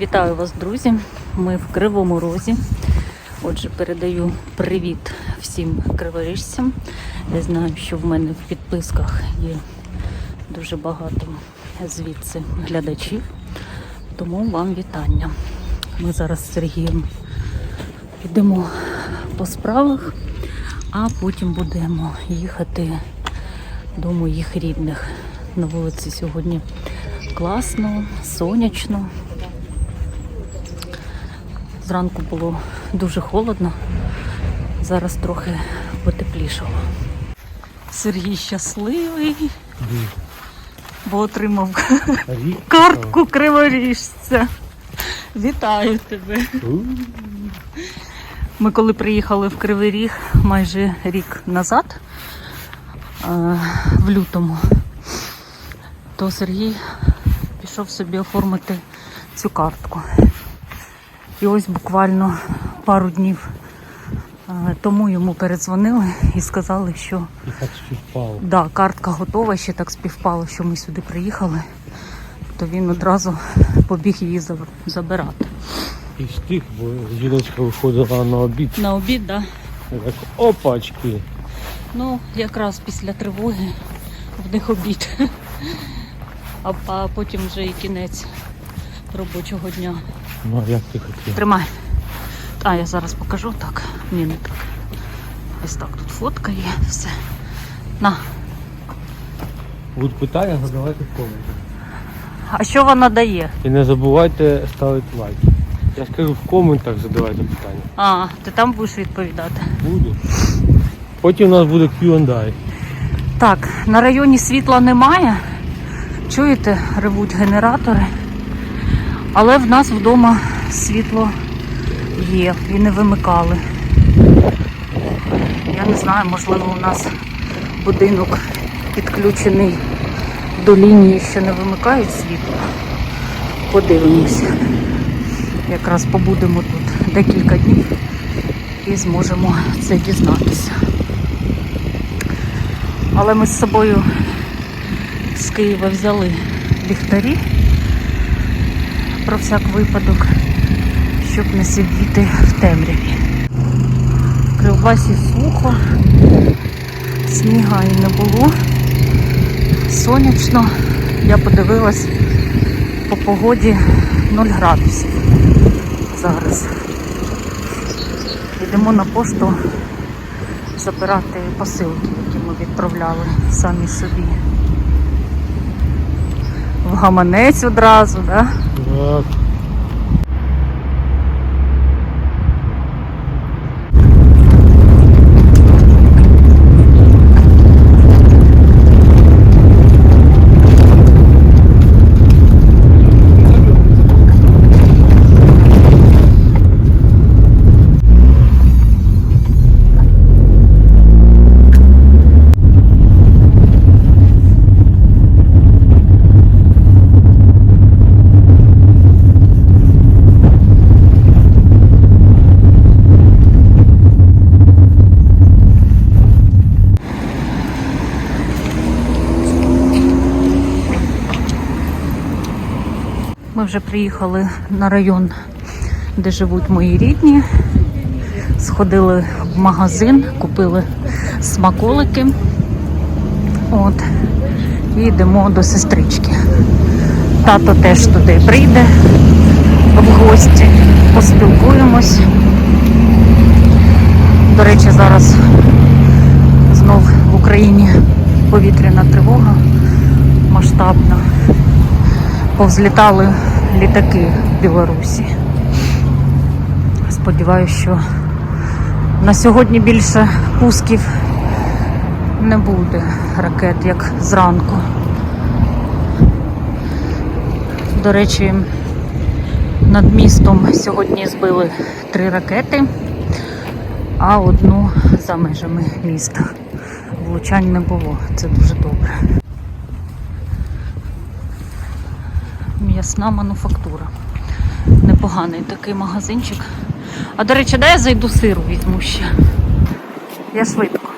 Вітаю вас, друзі! Ми в Кривому Розі. Отже, передаю привіт всім криворіжцям. Я знаю, що в мене в підписках є дуже багато звідси глядачів. Тому вам вітання. Ми зараз з Сергієм йдемо по справах, а потім будемо їхати до моїх рідних. На вулиці сьогодні класно, сонячно. Зранку було дуже холодно, зараз трохи потеплішало. Сергій щасливий, бо отримав картку криворіжця. Вітаю тебе. Ми коли приїхали в Кривий Ріг майже рік назад, е, в лютому, то Сергій пішов собі оформити цю картку. І ось буквально пару днів е, тому йому передзвонили і сказали, що І так співпало. да, картка готова, ще так співпало, що ми сюди приїхали, то він одразу побіг її забирати. І встиг, бо жіночка виходила на обід. На обід, так. Да. Так, опачки. Ну, якраз після тривоги в них обід. А потім вже і кінець робочого дня. Ну як ти хотів? Тримай. А, я зараз покажу так. Ні, не так. Ось так тут фотка є, все. На. Будуть питання, задавайте в коменти. А що вона дає? І не забувайте ставити лайк. Я скажу в коментах задавайте питання. А, ти там будеш відповідати. Буду. Потім у нас буде Q&A. Так, на районі світла немає. Чуєте, ревуть генератори. Але в нас вдома світло є і не вимикали. Я не знаю, можливо, у нас будинок підключений до лінії, що не вимикають світло. Подивимося. Якраз побудемо тут декілька днів і зможемо це дізнатися. Але ми з собою з Києва взяли ліхтарі про всяк випадок, щоб не сидіти в темряві. В Кривбасі сухо, сніга і не було. Сонячно. Я подивилась по погоді 0 градусів зараз. Йдемо на пошту забирати посилки, які ми відправляли самі собі. В гаманець одразу, да? Так. Вже приїхали на район, де живуть мої рідні. Сходили в магазин, купили смаколики. От. І йдемо до сестрички. Тато теж туди прийде в гості, поспілкуємось. До речі, зараз знов в Україні повітряна тривога масштабна повзлітали літаки в Білорусі. Сподіваюся, що на сьогодні більше пусків не буде ракет, як зранку. До речі, над містом сьогодні збили три ракети, а одну за межами міста. Влучань не було. Це дуже добре. М'ясна мануфактура. Непоганий такий магазинчик. А до речі, де я зайду сиру візьму ще. Я швидко.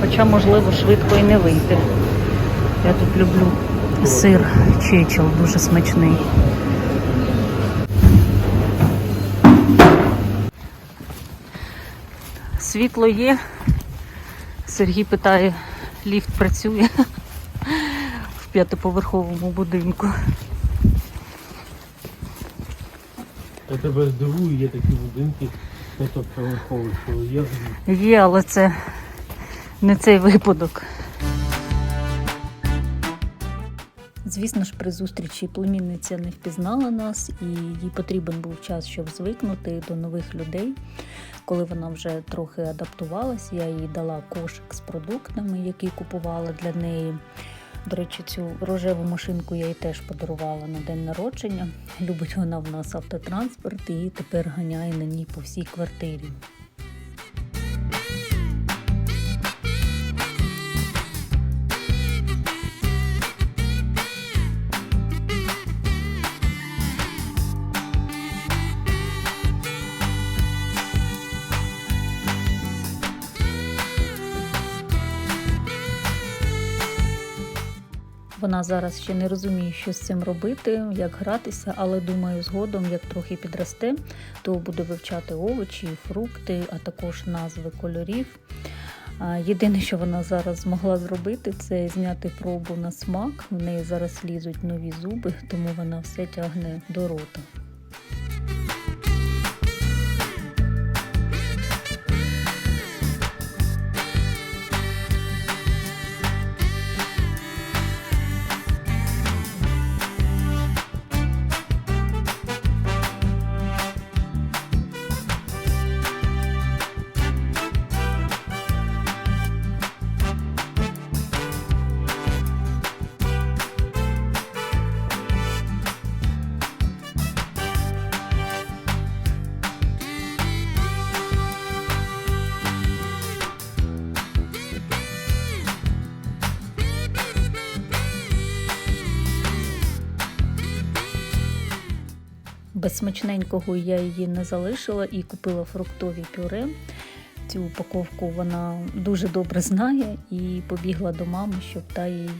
Хоча, можливо, швидко і не вийде. Я тут люблю сир чечел, дуже смачний. Світло є. Сергій питає, ліфт працює в п'ятиповерховому будинку. Я тебе здивую, є такі будинки, що є. Є, але це не цей випадок. Звісно ж, при зустрічі племінниця не впізнала нас, і їй потрібен був час, щоб звикнути до нових людей. Коли вона вже трохи адаптувалась, я їй дала кошик з продуктами, які купувала для неї. До речі, цю рожеву машинку я їй теж подарувала на день народження. Любить вона в нас автотранспорт і тепер ганяє на ній по всій квартирі. Вона зараз ще не розуміє, що з цим робити, як гратися, але думаю, згодом, як трохи підросте, то буде вивчати овочі, фрукти, а також назви кольорів. Єдине, що вона зараз змогла зробити, це зняти пробу на смак. В неї зараз лізуть нові зуби, тому вона все тягне до рота. Без смачненького я її не залишила і купила фруктові пюре. Цю упаковку вона дуже добре знає і побігла до мами, щоб та їй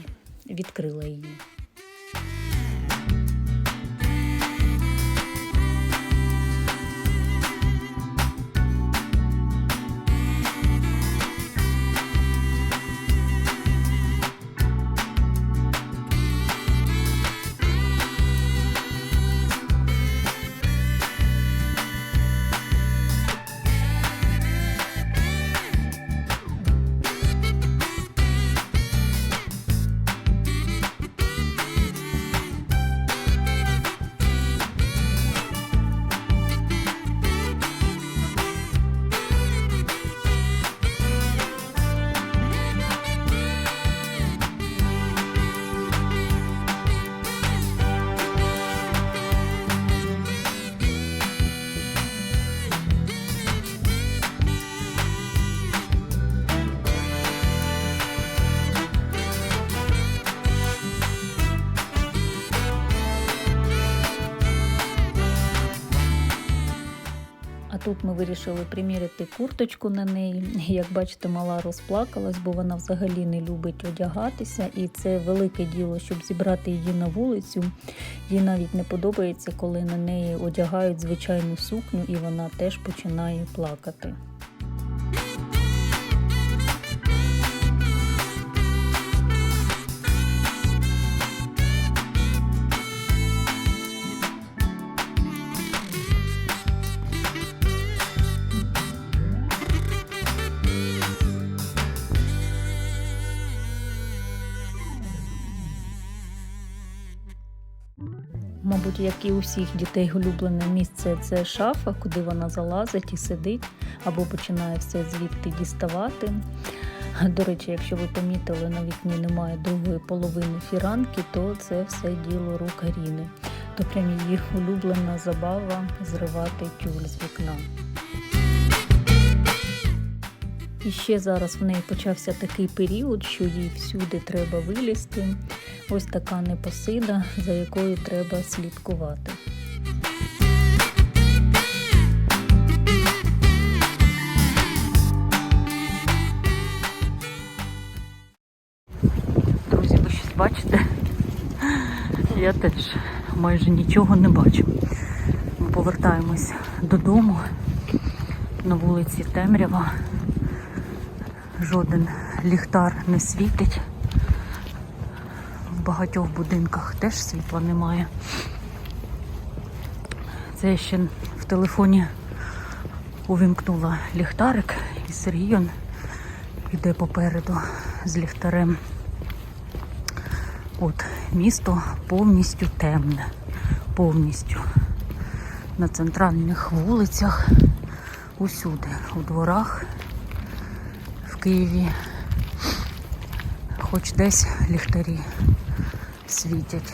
відкрила її. Тут ми вирішили приміряти курточку на неї. Як бачите, мала розплакалась, бо вона взагалі не любить одягатися, і це велике діло, щоб зібрати її на вулицю. Їй навіть не подобається, коли на неї одягають звичайну сукню, і вона теж починає плакати. Мабуть, як і у всіх дітей улюблене місце це шафа, куди вона залазить і сидить, або починає все звідти діставати. До речі, якщо ви помітили, на вікні немає другої половини фіранки, то це все діло рук Аріни. То прям її улюблена забава зривати тюль з вікна. І ще зараз в неї почався такий період, що їй всюди треба вилізти. Ось така непосида, за якою треба слідкувати. Друзі, ви щось бачите? Я теж майже нічого не бачу. Ми повертаємось додому. На вулиці Темрява. Жоден ліхтар не світить. В багатьох будинках теж світла немає. Це я ще в телефоні увімкнула ліхтарик і Сергій он йде попереду з ліхтарем. От місто повністю темне, повністю. На центральних вулицях, усюди, у дворах Києві, хоч десь ліхтарі світять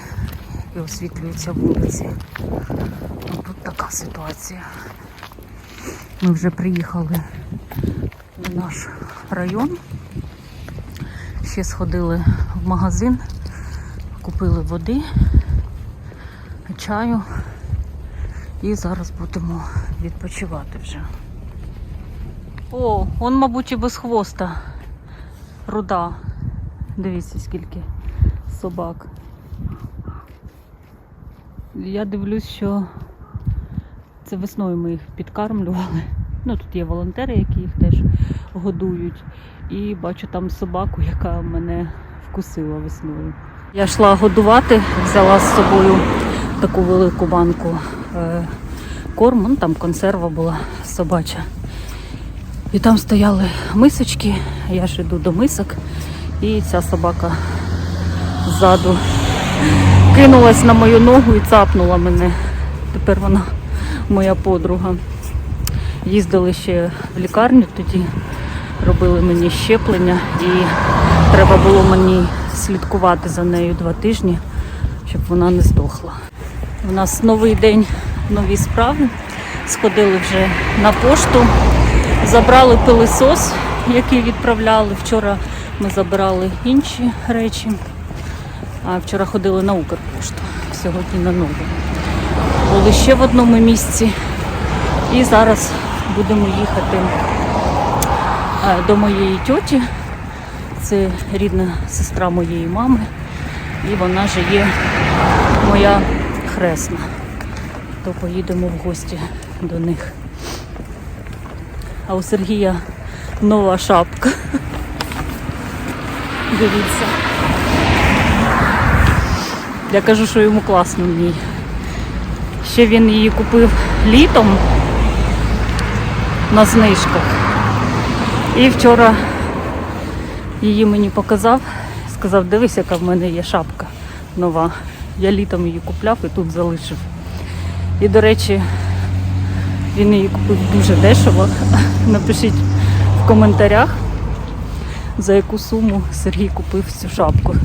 і освітлюються вулиці. Ну, Тут така ситуація. Ми вже приїхали в наш район. Ще сходили в магазин, купили води, чаю і зараз будемо відпочивати вже. О, он, мабуть, і без хвоста. Руда. Дивіться, скільки собак. Я дивлюсь, що це весною ми їх підкармлювали. Ну, тут є волонтери, які їх теж годують. І бачу там собаку, яка мене вкусила весною. Я йшла годувати, взяла з собою таку велику банку е, корму, ну там консерва була собача. І там стояли мисочки, я ж йду до мисок, і ця собака ззаду кинулась на мою ногу і цапнула мене. Тепер вона моя подруга. Їздили ще в лікарню, тоді робили мені щеплення і треба було мені слідкувати за нею два тижні, щоб вона не здохла. У нас новий день, нові справи. Сходили вже на пошту, забрали пилисос, який відправляли. Вчора ми забирали інші речі, а вчора ходили на Укрпошту, сьогодні на нову. Були ще в одному місці. І зараз будемо їхати е, до моєї тьоті. Це рідна сестра моєї мами. І вона же є моя хресна. То поїдемо в гості до них. А у Сергія нова шапка. Дивіться. Я кажу, що йому класно в ній. Ще він її купив літом на знижках. І вчора її мені показав, сказав, дивись, яка в мене є шапка нова. Я літом її купляв і тут залишив. І, до речі, він її купив дуже дешево. Напишіть в коментарях, за яку суму Сергій купив цю шапку.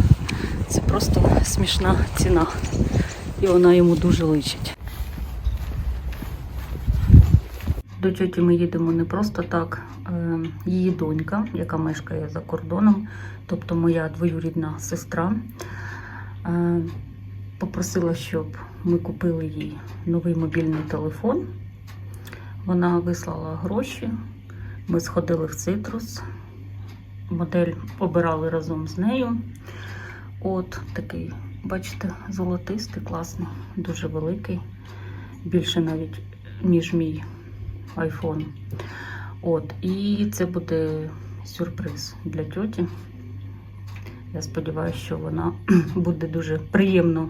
Це просто смішна ціна. І вона йому дуже личить. До тьоті ми їдемо не просто так. Е, Її донька, яка мешкає за кордоном, тобто моя двоюрідна сестра, е, попросила, щоб ми купили їй новий мобільний телефон. Вона вислала гроші. Ми сходили в цитрус. Модель обирали разом з нею. От такий, бачите, золотистий, класний, дуже великий, більше навіть, ніж мій iPhone. От, і це буде сюрприз для тьоті. Я сподіваюся, що вона буде дуже приємно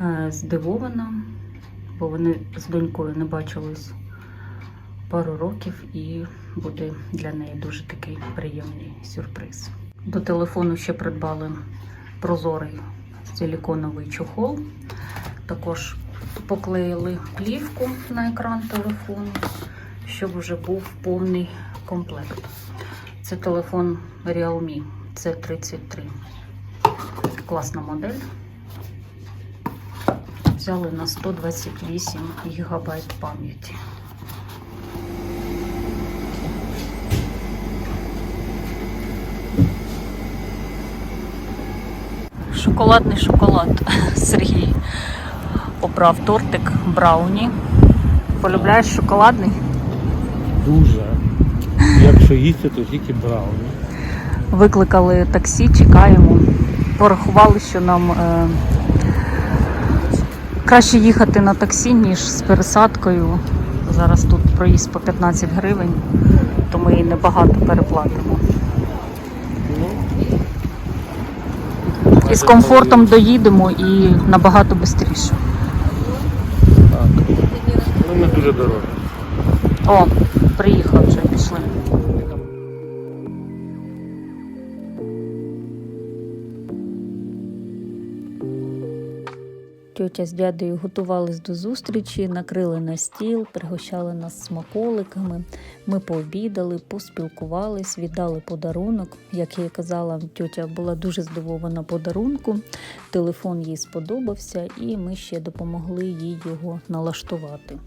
е, здивована, бо вони з донькою не бачились пару років, і буде для неї дуже такий приємний сюрприз. До телефону ще придбали прозорий силіконовий чохол. Також поклеїли плівку на екран телефону, щоб вже був повний комплект. Це телефон Realme C33. Класна модель. Взяли на 128 ГБ пам'яті. Шоколадний шоколад Сергій обрав тортик Брауні. Полюбляєш шоколадний? Дуже. Якщо їсти, то тільки брауні. Викликали таксі, чекаємо. Порахували, що нам е, краще їхати на таксі, ніж з пересадкою. Зараз тут проїзд по 15 гривень, то ми і небагато переплатимо. І з комфортом доїдемо і набагато швидше. Так. Ну не дуже дорого. О, приїхав вже, пішли. Тьотя з дядею готувались до зустрічі, накрили на стіл, пригощали нас смаколиками. Ми пообідали, поспілкувались, віддали подарунок. Як я казала, тьотя була дуже здивована подарунку. Телефон їй сподобався, і ми ще допомогли їй його налаштувати.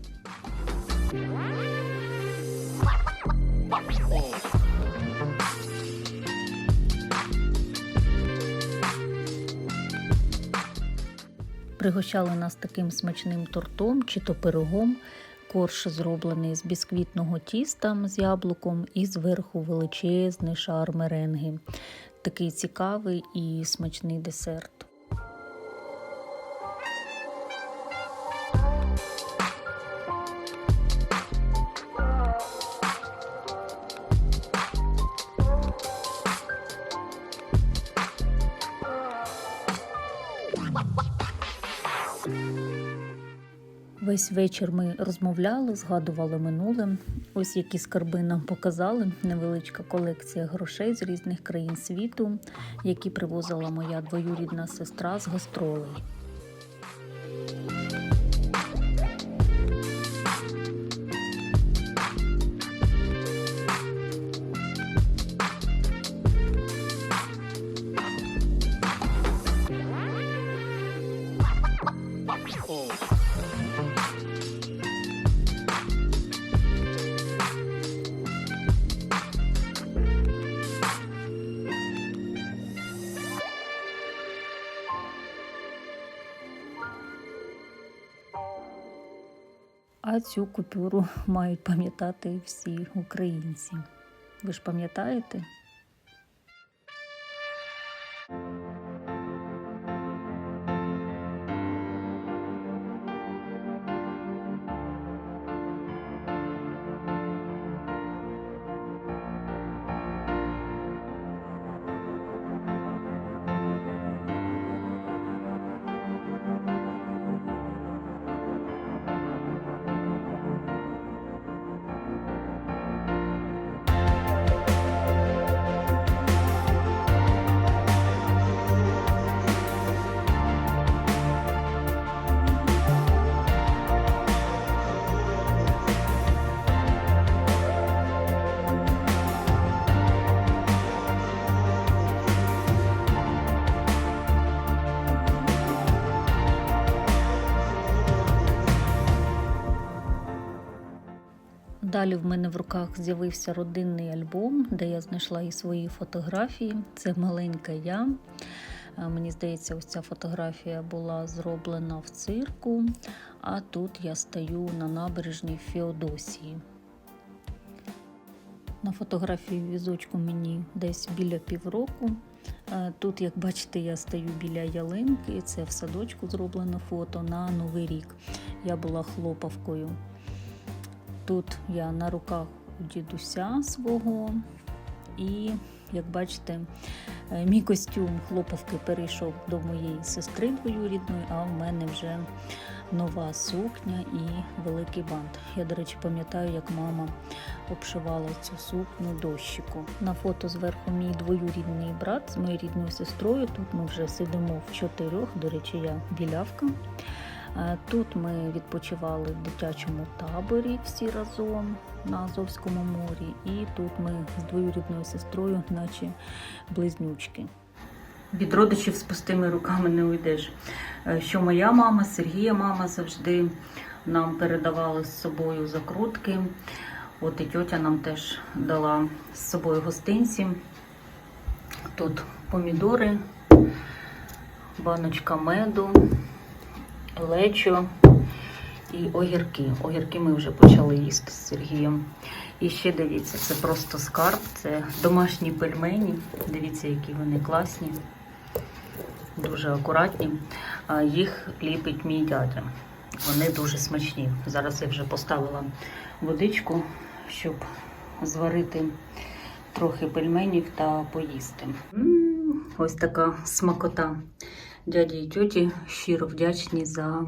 Пригощали нас таким смачним тортом чи то пирогом. Корж зроблений з бісквітного тіста з яблуком і зверху величезний шар меренги. Такий цікавий і смачний десерт. Весь вечір ми розмовляли, згадували минуле. Ось які скарби нам показали. Невеличка колекція грошей з різних країн світу, які привозила моя двоюрідна сестра з гастролей. А цю купюру мають пам'ятати всі українці. Ви ж пам'ятаєте? Далі в мене в руках з'явився родинний альбом, де я знайшла і свої фотографії. Це маленька я. Е, Мені здається, ось ця фотографія була зроблена в цирку, а тут я стою на набережній Феодосії. На фотографії візочку мені десь біля півроку. Е, Тут, як бачите, я стою біля ялинки. Це в садочку зроблено фото на Новий рік. Я була хлопавкою. Тут я на руках у дідуся свого, і, як бачите, е, мій костюм хлопавки перейшов до моєї сестри двоюрідної, а в мене вже нова сукня і великий бант. Я, до речі, пам'ятаю, як мама обшивала цю сукню дощику. На фото зверху мій двоюрідний брат з моєю рідною сестрою. Тут ми вже сидимо в чотирьох. До речі, я білявка. Е, Тут ми відпочивали в дитячому таборі всі разом на Азовському морі, і тут ми з двоюрідною сестрою, наче близнючки. Від родичів з пустими руками не уйдеш. Е, Що моя мама, Сергія мама завжди нам передавала з собою закрутки. От і тьотя нам теж дала з собою гостинці. Тут помідори, баночка меду, лечо і огірки. Огірки ми вже почали їсти з Сергієм. І ще дивіться, це просто скарб, це домашні пельмені. Дивіться, які вони класні, дуже акуратні. Їх ліпить мій дядя. Вони дуже смачні. Зараз я вже поставила водичку, щоб зварити трохи пельменів та поїсти. М, Ось така смакота дяді і тьоті щиро вдячні за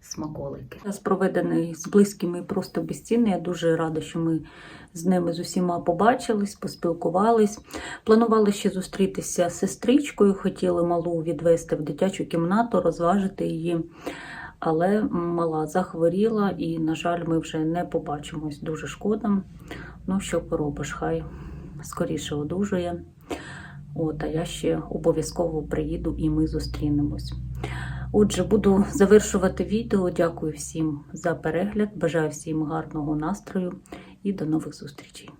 смаколики. Час проведений з близькими просто безцінний. Я дуже рада, що ми з ними з усіма побачились, поспілкувались. Планували ще зустрітися з сестричкою, хотіли малу відвести в дитячу кімнату, розважити її. Але мала захворіла, і, на жаль, ми вже не побачимось. Дуже шкода. Ну, що поробиш, хай скоріше одужує. От, а я ще обов'язково приїду і ми зустрінемось. Отже, буду завершувати відео. Дякую всім за перегляд. Бажаю всім гарного настрою і до нових зустрічей.